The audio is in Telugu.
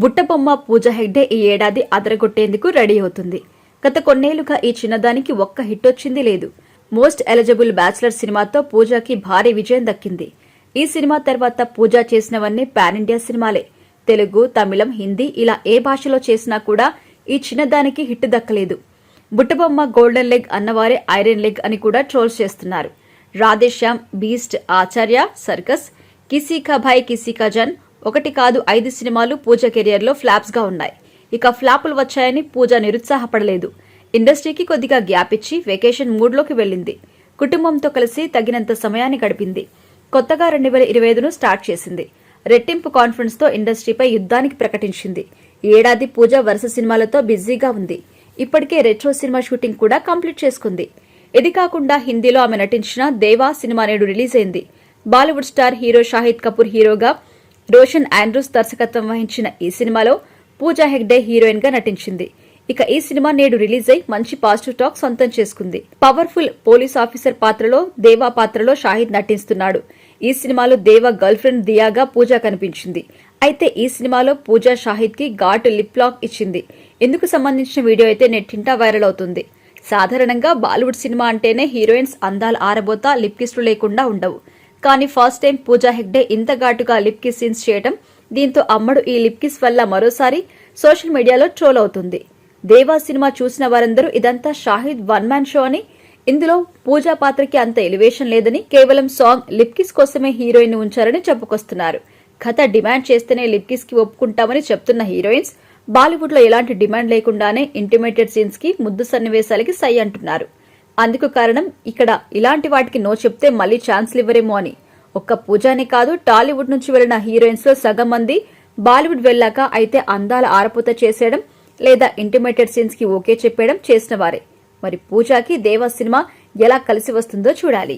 బుట్టబొమ్మ పూజ హెగ్డే ఈ ఏడాది అదరగొట్టేందుకు రెడీ అవుతుంది. గత కొన్నేళ్ళుగా ఈ చిన్నదానికి ఒక్క హిట్ వచ్చింది లేదు. మోస్ట్ ఎలిజిబుల్ బ్యాచిలర్ సినిమాతో పూజకి భారీ విజయం దక్కింది. ఈ సినిమా తర్వాత పూజ చేసినవన్నీ పాన్ ఇండియా సినిమాలే. తెలుగు తమిళం హిందీ ఇలా ఏ భాషలో చేసినా కూడా ఈ చిన్నదానికి హిట్ దక్కలేదు. బుట్టబొమ్మ గోల్డెన్ లెగ్ అన్నవారే ఐరన్ లెగ్ అని కూడా ట్రోల్స్ చేస్తున్నారు. రాధేశ్యామ్ బీస్ట్ ఆచార్య సర్కస్ కిసీ కా భాయ్ కిసీ కా జన్ ఒకటి కాదు ఐదు సినిమాలు పూజ కెరియర్లో ఫ్లాప్స్గా ఉన్నాయి. ఇక ఫ్లాపులు వచ్చాయని పూజ నిరుత్సాహపడలేదు. ఇండస్ట్రీకి కొద్దిగా గ్యాప్ ఇచ్చి వెకేషన్ మూడ్లోకి వెళ్ళింది. కుటుంబంతో కలిసి తగినంత సమయాన్ని గడిపింది. కొత్తగా రెండు వేల ఇరవై ఐదును స్టార్ట్ చేసింది. రెట్టింపు కాన్ఫరెన్స్తో ఇండస్ట్రీపై యుద్ధానికి ప్రకటించింది. ఏడాది పూజ వరుస సినిమాలతో బిజీగా ఉంది. ఇప్పటికే రెట్రో సినిమా షూటింగ్ కూడా కంప్లీట్ చేసుకుంది. ఇది కాకుండా హిందీలో ఆమె నటించిన దేవా సినిమా నేడు రిలీజ్ అయింది. Bollywood star hero Shahid Kapoor హీరోగా రోషన్ ఆండ్రూస్ దర్శకత్వం వహించిన ఈ సినిమాలో పూజా హెగ్డే హీరోయిన్గా నటించింది. ఇక ఈ సినిమా నేడు రిలీజ్ అయి మంచి పాజిటివ్ టాక్ సొంతం చేసుకుంది. పవర్ఫుల్ పోలీస్ ఆఫీసర్ పాత్రలో దేవా పాత్రలో షాహిద్ నటిస్తున్నాడు. ఈ సినిమాలో దేవా గర్ల్ ఫ్రెండ్ దియాగా పూజ కనిపించింది. అయితే ఈ సినిమాలో పూజా షాహిద్కి ఘాటు లిప్ లాక్ ఇచ్చింది. ఇందుకు సంబంధించిన వీడియో అయితే నెట్టింటా వైరల్ అవుతుంది. సాధారణంగా బాలీవుడ్ సినిమా అంటేనే హీరోయిన్స్ అందాల ఆరబోత లిప్ కిస్లు లేకుండా ఉండవు. కానీ ఫస్ట్ టైం పూజా హెగ్డే ఇంత ఘాటుగా లిప్ కిస్ సీన్స్ చేయడం దీంతో అమ్మడు ఈ లిప్ కిస్ వల్ల మరోసారి సోషల్ మీడియాలో ట్రోల్ అవుతుంది. దేవా సినిమా చూసిన వారందరూ ఇదంతా షాహిద్ వన్ మ్యాన్ షో అని. ఇందులో పూజా పాత్రకి అంత ఎలివేషన్ లేదని కేవలం సాంగ్ లిప్ కిస్ కోసమే హీరోయిన్ ఉంచారని చెప్పుకొస్తున్నారు. కథ డిమాండ్ చేస్తేనే లిప్ కిస్కి ఒప్పుకుంటామని చెప్తున్న హీరోయిన్స్ బాలీవుడ్లో ఎలాంటి డిమాండ్ లేకుండానే ఇంటిమేటెడ్ సీన్స్కి ముద్దు సన్నివేశాలకి సై అంటున్నారు. అందుకు కారణం ఇక్కడ ఇలాంటి వాటికి నో చెప్తే మళ్ళీ ఛాన్స్లు ఇవ్వరేమో అని. ఒక్క పూజానే కాదు టాలీవుడ్ నుంచి వెళ్ళిన హీరోయిన్స్లో సగం మంది బాలీవుడ్ వెళ్ళాక అయితే అందాల ఆరపోత చేసేయడం లేదా ఇంటిమేటెడ్ సీన్స్కి ఓకే చెప్పేయడం చేసిన వారే. మరి పూజాకి దేవా సినిమా ఎలా కలిసి వస్తుందో చూడాలి.